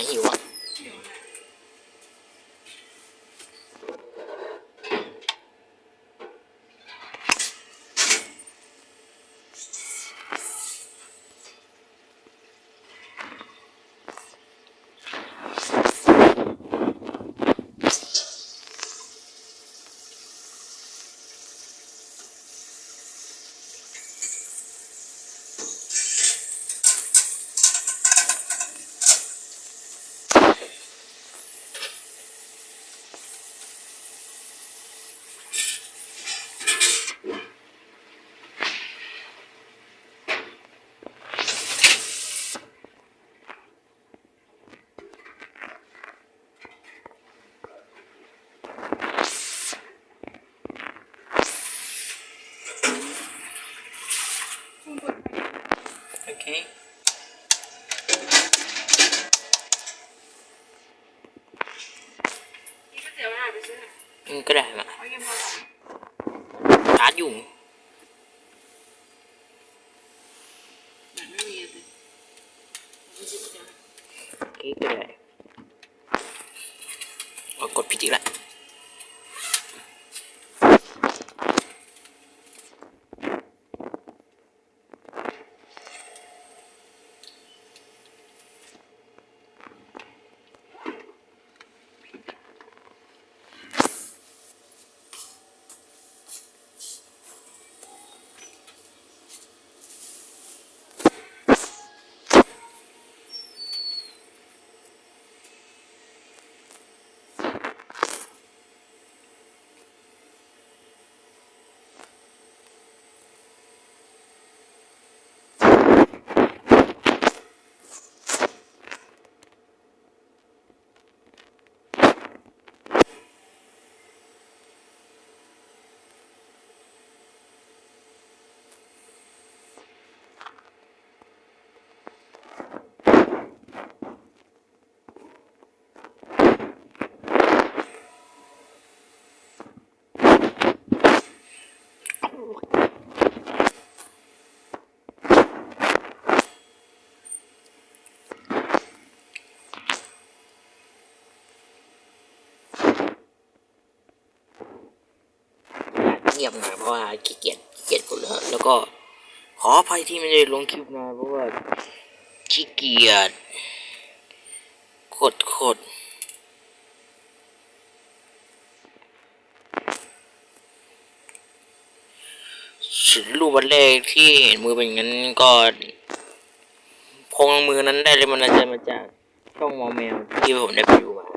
ายหิวอะ โอเค นี่ก็เสียเวลาไปซื้อหน่อย อืม ก็ได้มาเอาเกมพอสองชาร์จอยู่ หนังไม่มีเลยไม่ซื้อเดี๋ยว โอเคก็ได้เอากดผิดอีกแล้ว เงียบหน่อยเพราะว่าขี้เกียจขี้เกียจกดแล้วแล้วก็ขออภัยที่ไม่ได้ลงคลิปนาเพราะว่าขี้เกียจโคตรโคตรรูปวันแรกที่เห็นมือเป็นงั้นก็คงมือนั้นได้เลยมันอาจจะมาจากช่องมอแมวที่ผมได้ไปดูมา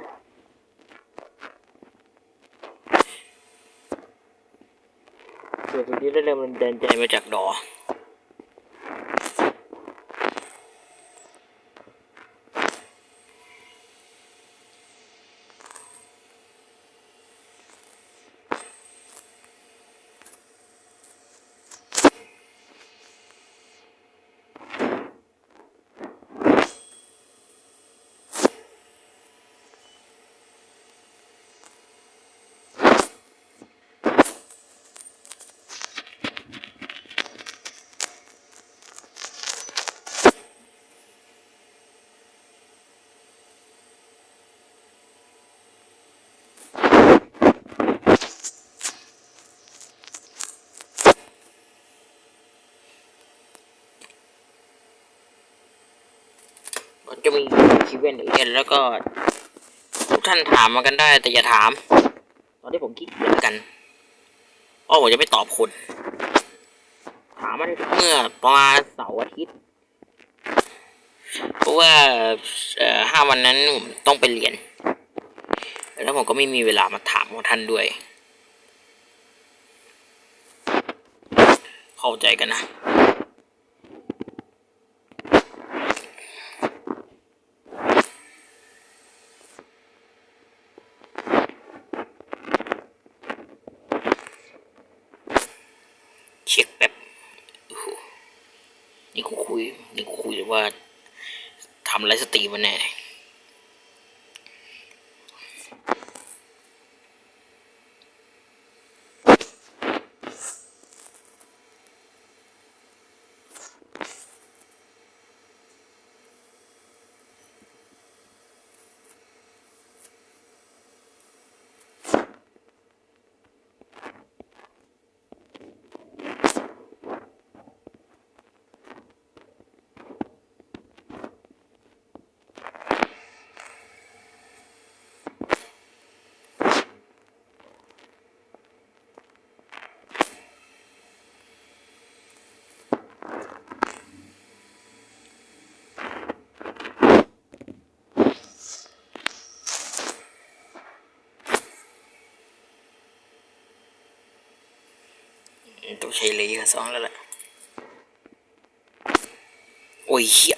ส่วนที่ได้แรงบันดาลใจมาจากดอ จะมีคีเวนเอียนแล้วก็ ทุกท่านถามมากันได้ แต่อย่าถาม ตอนที่ผมคิดเหมือนกันเพราะผมจะไม่ตอบคุณ ถามมาเมื่อประมาณเสาร์อาทิตย์เพราะว่าห้าวันนั้นผมต้องไปเรียน แล้วผมก็ไม่มีเวลามาถามของท่านด้วย เข้าใจกันนะ เช็คแป๊บโอ้โหนี่กูคุย นี่กูคุย ว่าทำไรสตรีมันแน่ ต้องใช้เลเยอร์สองแล้วแหละโอ้ยเหี้ย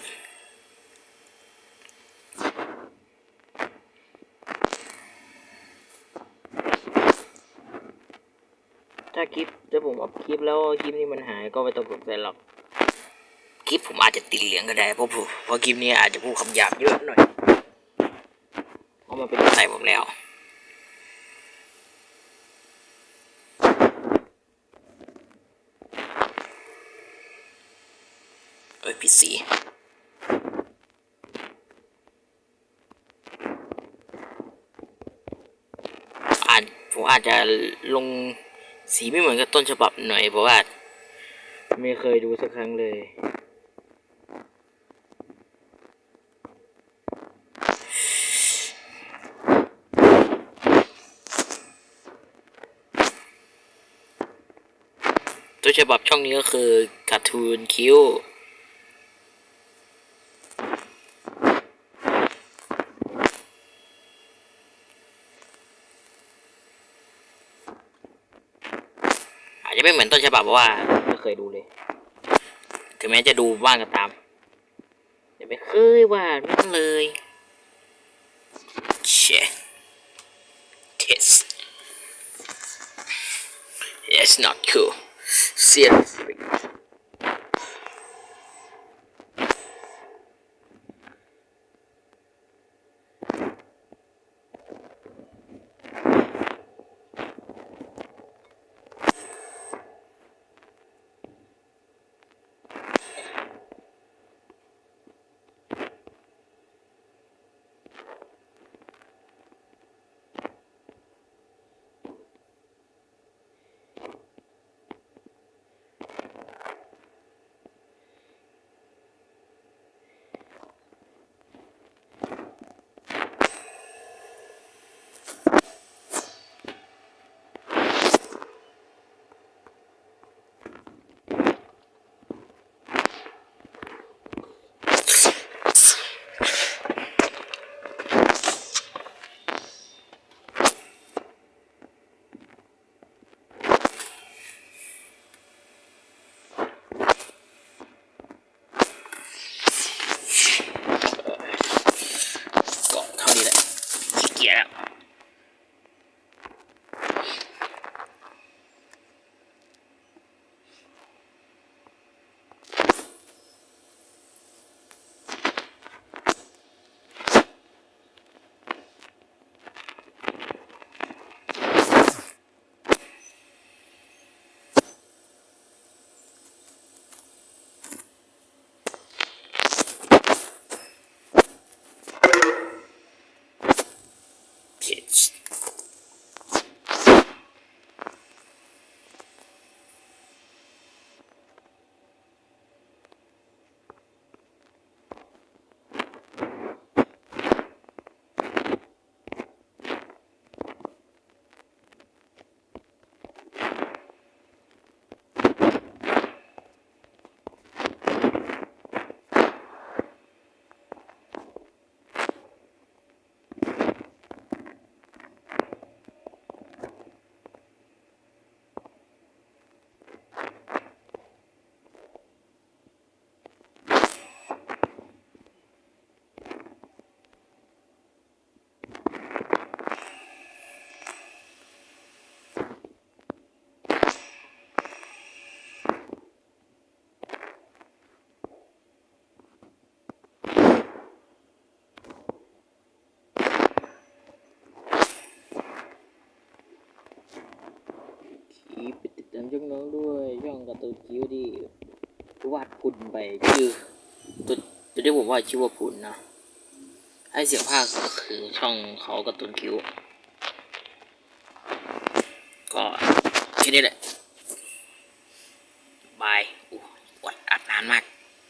ถ้าคลิปถ้าผมอัพคลิปแล้วคลิปนี้มันหายก็ไม่ต้องกดใจหรอกคลิปผมอาจจะติดเหลืองก็ได้เพราะผมเพราะคลิปนี้อาจจะพูดคำหยาบเยอะหน่อยเพราะมันเป็นนิสัยผมแล้ว อ้ยผิดสีอาจผมอาจจะลงสีไม่เหมือนกับต้นฉบับหน่อยเพราะว่า ไม่เคยดูสักครั้งเลยตัวฉบับช่องนี้ก็คือการ์ตูนคิวอาจจะ ไม่เหมือนต้นฉบับเพราะว่าไม่เคยดูเลย ถึงแม้จะดูบ้างก็ตามแต่ไม่เคยวาดมันเลยเช test It's not cool. Seriously. ช่องน้องด้วย ช่องกระตูนคิ้วที่วาดพุ่นไปชื่อตัวตัวที่ผมว่าชื่อว่าพุ่นนะไอเสียงภาคก็คือช่องเขาการ์ตูนคิ้วก็แค่นี้แหละ